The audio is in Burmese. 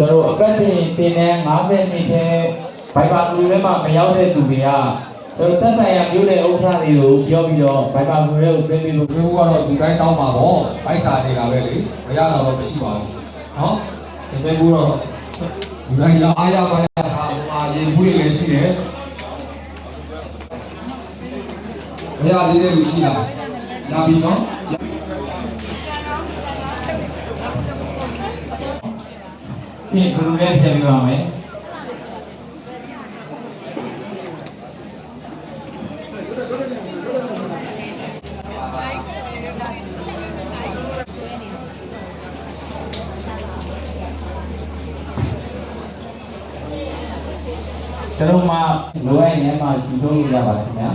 ကျွန်တော်အပတ်တင်တင်တဲ့90မိနစ်ထဲဘိုင်ဘာကူထဲမှာမရောက်တဲ့သူတွေကကျွန်တော်တက်ဆိုင်ရာမျိုးတဲ့ဥက္ကဋ္ဌတွေကိုပြောပြီးတော့ဘိုင်ဘာကူထဲကိုပြင်ပြီးလို့ဒီဘူးကတော့ဒီတိုင်းတောင်းပါပေါ့ဘိုက်စာနေတာပဲလေမရတာတော့မရှိပါဘူးနော်ဒီမဲ့ဘူးတော့ဒီတိုင်းရအားရပါရသာအာရေဘူးတွေလည်းရှိတယ်မရသေးတဲ့လူရှိလားရပြီနော် ပြင်ဘယ်လိုလဲပြန်ပြပါမယ်ကျွန်တော်မှလိုအပ်ရင်မှကြည့်လို့ရပါတယ်ခင်ဗျာ